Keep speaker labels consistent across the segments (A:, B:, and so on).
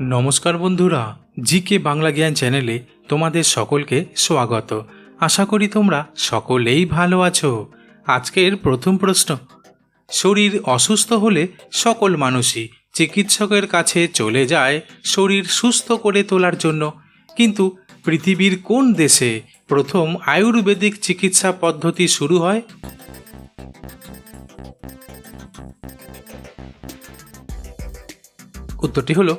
A: নমস্কার বন্ধুরা, জিকে বাংলা জ্ঞান চ্যানেলে তোমাদের সকলকে স্বাগত। আশা করি তোমরা সকলেই ভালো আছো। আজকের প্রথম প্রশ্ন, শরীর অসুস্থ হলে সকল মানুষই চিকিৎসকের কাছে চলে যায় শরীর সুস্থ করে তোলার জন্য। কিন্তু পৃথিবীর কোন দেশে প্রথম আয়ুর্বেদিক চিকিৎসা পদ্ধতি শুরু হয়? উত্তরটি হলো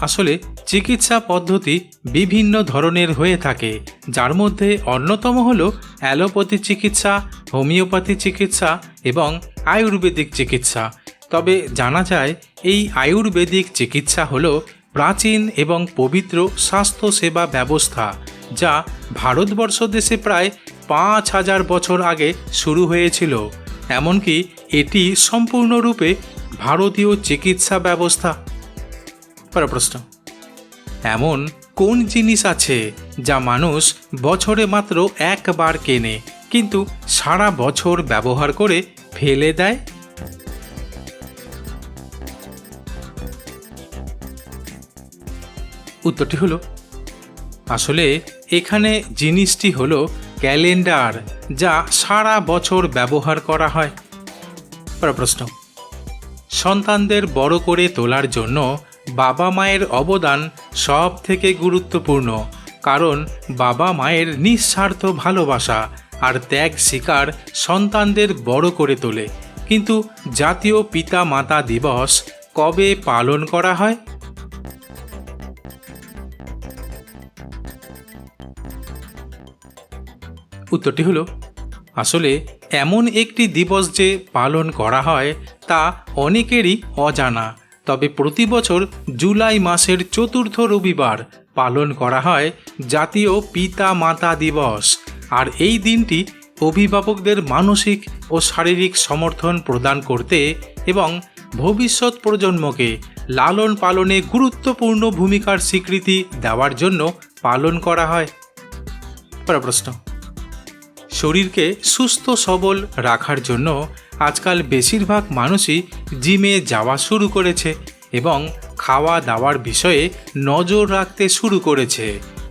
A: আসলে চিকিৎসা পদ্ধতি বিভিন্ন ধরনের হয়ে থাকে। যার মধ্যে অন্যতম হল অ্যালোপ্যাথি চিকিৎসা, হোমিওপ্যাথি চিকিৎসা এবং আয়ুর্বেদিক চিকিৎসা। তবে জানা যায়, এই আয়ুর্বেদিক চিকিৎসা হল প্রাচীন এবং পবিত্র স্বাস্থ্য সেবা ব্যবস্থা, যা ভারতবর্ষ দেশে প্রায় পাঁচ হাজার বছর আগে শুরু হয়েছিল। এমনকি এটি সম্পূর্ণরূপে ভারতীয় চিকিৎসা ব্যবস্থা পরের প্রশ্ন। এমন কোন জিনিস আছে যা মানুষ বছরে মাত্র একবার কেনে, কিন্তু সারা বছর ব্যবহার করে ফেলে দেয়? উত্তরটি হলো, আসলে এখানে জিনিসটি হলো ক্যালেন্ডার যা সারা বছর ব্যবহার করা হয়। প্রশ্ন, সন্তানদের বড় করে তোলার জন্য বাবা মায়ের অবদান সব থেকে গুরুত্বপূর্ণ, কারণ বাবা মায়ের নিঃস্বার্থ ভালোবাসা আর ত্যাগ শিকার সন্তানদের বড় করে তোলে। কিন্তু জাতীয় পিতা মাতা দিবস কবে পালন করা হয়? উত্তরটি হলো, আসলে এমন একটি দিবস যে পালন করা হয় তা অনেকেরই অজানা। তবে প্রতি বছর জুলাই মাসের চতুর্থ রবিবার পালন করা হয় জাতীয় পিতা মাতা দিবস। আর এই দিনটি অভিভাবকদের মানসিক ও শারীরিক সমর্থন প্রদান করতে এবং ভবিষ্যৎ প্রজন্মকে লালন পালনে গুরুত্বপূর্ণ ভূমিকার স্বীকৃতি দেওয়ার জন্য পালন করা হয়। প্রশ্ন। শরীরকে সুস্থ সবল রাখার জন্য আজকাল বেশিরভাগ মানুষই জিমে যাওয়া শুরু করেছে এবং খাওয়া দাওয়ার বিষয়ে নজর রাখতে শুরু করেছে।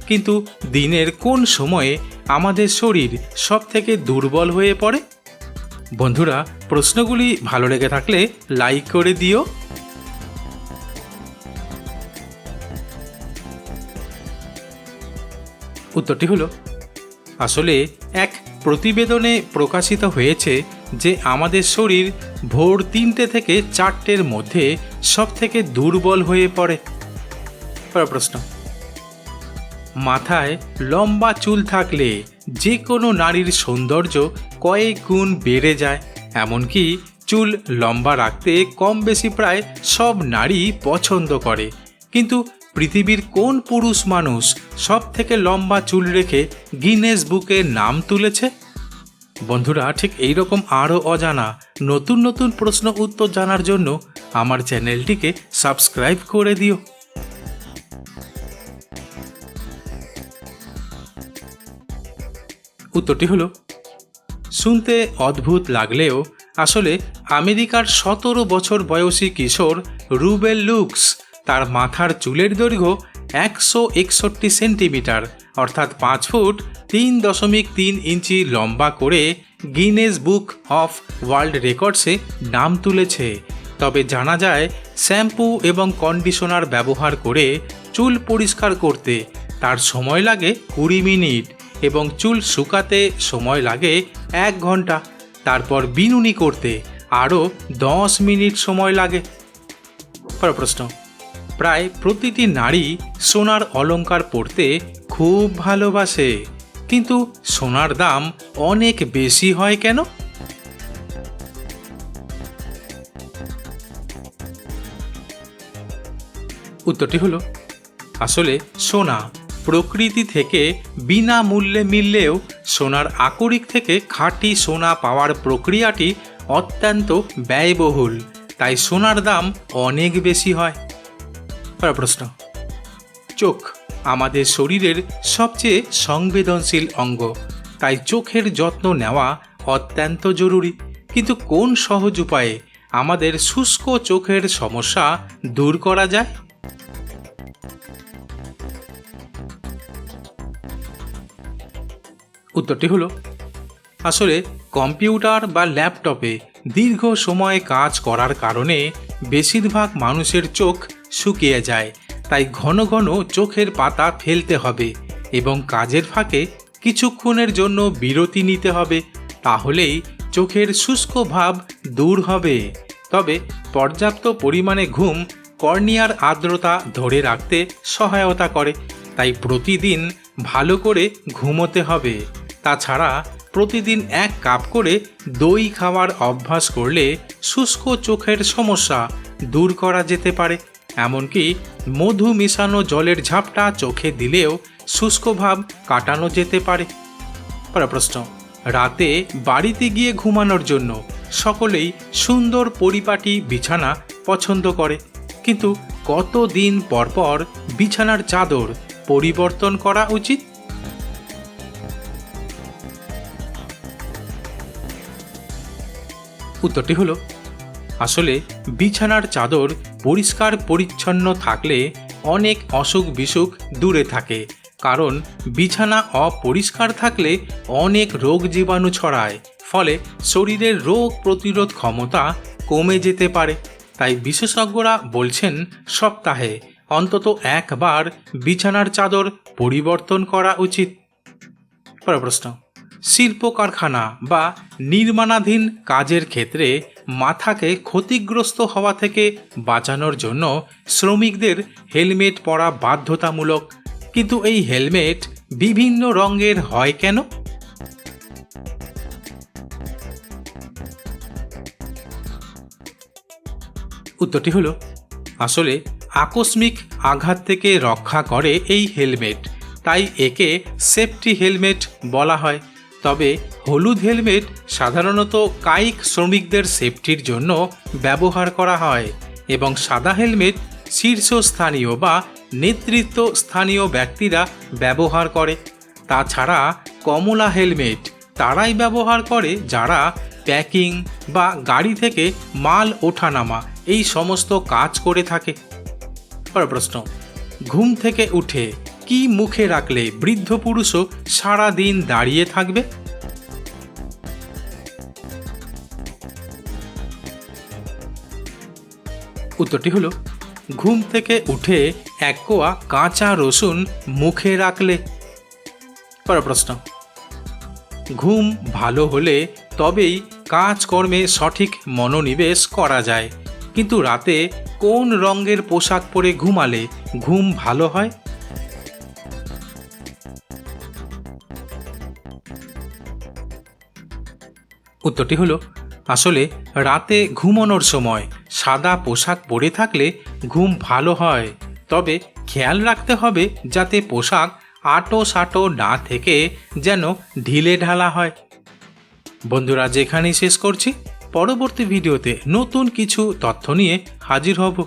A: কিন্তু দিনের কোন সময়ে আমাদের শরীর সব থেকে দুর্বল হয়ে পড়ে? বন্ধুরা, প্রশ্নগুলি ভালো লেগে থাকলে লাইক করে দিও। উত্তরটি হলো, আসলে এক প্রতিবেদনে প্রকাশিত হয়েছে যে আমাদের শরীর ভোর তিনটে থেকে চারটের মধ্যে সব থেকে দুর্বল হয়ে পড়ে। প্রশ্ন। মাথায় লম্বা চুল থাকলে যে কোনো নারীর সৌন্দর্য কয়েক গুণ বেড়ে যায়। এমনকি চুল লম্বা রাখতে কম বেশি প্রায় সব নারী পছন্দ করে। কিন্তু পৃথিবীর কোন পুরুষ মানুষ সব থেকে লম্বা চুল রেখে গিনেস বুকে নাম তুলেছে? বন্ধুরা, ঠিক এই রকম আরও অজানা নতুন নতুন প্রশ্ন উত্তর জানার জন্য আমার চ্যানেলটিকে সাবস্ক্রাইব করে দিও। উত্তরটি হলো, শুনতে অদ্ভুত লাগলেও আসলে আমেরিকার সতেরো বছর বয়সী কিশোর রুবেল লুকস তার মাথার চুলের দৈর্ঘ্য একশো একষট্টি সেন্টিমিটার, অর্থাৎ পাঁচ ফুট তিন দশমিক তিন ইঞ্চি লম্বা করে গিনেস বুক অফ ওয়ার্ল্ড রেকর্ডসে নাম তুলেছে। তবে জানা যায়, শ্যাম্পু এবং কন্ডিশনার ব্যবহার করে চুল পরিষ্কার করতে তার সময় লাগে কুড়ি মিনিট এবং চুল শুকাতে সময় লাগে এক ঘণ্টা। তারপর বিনুনি করতে আরও দশ মিনিট সময় লাগে। পরের প্রশ্ন। প্রায় প্রতিটি নারী সোনার অলংকার পরতে খুব ভালোবাসে। কিন্তু সোনার দাম অনেক বেশি হয় কেন? উত্তরটি হলো, আসলে সোনা প্রকৃতি থেকে বিনামূল্যে মিললেও সোনার আকরিক থেকে খাঁটি সোনা পাওয়ার প্রক্রিয়াটি অত্যন্ত ব্যয়বহুল, তাই সোনার দাম অনেক বেশি হয়। পরের প্রশ্ন চোখ আমাদের শরীরের সবচেয়ে সংবেদনশীল অঙ্গ। তাই চোখের যত্ন নেওয়া অত্যন্ত জরুরি। কিন্তু কোন সহজ উপায়ে আমাদের শুষ্ক চোখের সমস্যা দূর করা যায়? উত্তরটি হলো, আসলে কম্পিউটার বা ল্যাপটপে দীর্ঘ সময় কাজ করার কারণে বেশিরভাগ মানুষের চোখ শুকিয়ে যায়। তাই ঘন ঘন চোখের পাতা ফেলতে হবে এবং কাজের ফাঁকে কিছুক্ষণের জন্য বিরতি নিতে হবে। তাহলেই চোখের শুষ্ক ভাব দূর হবে। তবে পর্যাপ্ত পরিমাণে ঘুম কর্নিয়ার আর্দ্রতা ধরে রাখতে সহায়তা করে। তাই প্রতিদিন ভালো করে ঘুমোতে হবে। তাছাড়া প্রতিদিন এক কাপ করে দই খাওয়ার অভ্যাস করলে শুষ্ক চোখের সমস্যা দূর করা যেতে পারে। এমনকি মধু মিশানো জলের ঝাপটা চোখে দিলেও শুষ্ক ভাব কাটানো যেতে পারে। প্রশ্ন রাতে বাড়িতে গিয়ে ঘুমানোর জন্য সকলেই সুন্দর পরিপাটি বিছানা পছন্দ করে। কিন্তু কতদিন পর পর বিছানার চাদর পরিবর্তন করা উচিত? উত্তরটি হলো আসলে বিছানার চাদর পরিষ্কার পরিচ্ছন্ন থাকলে অনেক অসুখ বিসুখ দূরে থাকে। কারণ বিছানা অপরিষ্কার থাকলে অনেক রোগ জীবাণু ছড়ায়। ফলে শরীরের রোগ প্রতিরোধ ক্ষমতা কমে যেতে পারে। তাই বিশেষজ্ঞরা বলছেন, সপ্তাহে অন্তত একবার বিছানার চাদর পরিবর্তন করা উচিত। পরের প্রশ্ন। শিল্প কারখানা বা নির্মাণাধীন কাজের ক্ষেত্রে মাথাকে ক্ষতিগ্রস্ত হওয়া থেকে বাঁচানোর জন্য শ্রমিকদের হেলমেট পরা বাধ্যতামূলক। কিন্তু এই হেলমেট বিভিন্ন রঙের হয় কেন? উত্তরটি হলো, আসলে আকস্মিক আঘাত থেকে রক্ষা করে এই হেলমেট। তাই একে সেফটি হেলমেট বলা হয়। তবে হলুদ হেলমেট সাধারণত কায়িক শ্রমিকদের সেফটির জন্য ব্যবহার করা হয় এবং সাদা হেলমেট শীর্ষস্থানীয় বা নেতৃত্ব স্থানীয় ব্যক্তিরা ব্যবহার করে। তাছাড়া কমলা হেলমেট তারাই ব্যবহার করে যারা প্যাকিং বা গাড়ি থেকে মাল ওঠানামা এই সমস্ত কাজ করে থাকে। পরের প্রশ্ন, ঘুম থেকে উঠে কি মুখে রাখলে বৃদ্ধ পুরুষও সারাদিন দাঁড়িয়ে থাকবে? উত্তরটি হলো, ঘুম থেকে উঠে এক কোয়া কাঁচা রসুন মুখে রাখলে। পরের প্রশ্ন, ঘুম ভালো হলে তবেই কাজকর্মে সঠিক মনোনিবেশ করা যায়। কিন্তু রাতে কোন রঙের পোশাক পরে ঘুমালে ঘুম ভালো হয়? উত্তরটি হলো, আসলে রাতে ঘুমানোর সময় সাদা পোশাক পরে থাকলে ঘুম ভালো হয়, তবে খেয়াল রাখতে হবে যাতে পোশাক আটো সাটো না থেকে যেন ঢিলে ঢালা হয়। বন্ধুরা যেখানেই শেষ করছি। পরবর্তী ভিডিওতে নতুন কিছু তথ্য নিয়ে হাজির হব।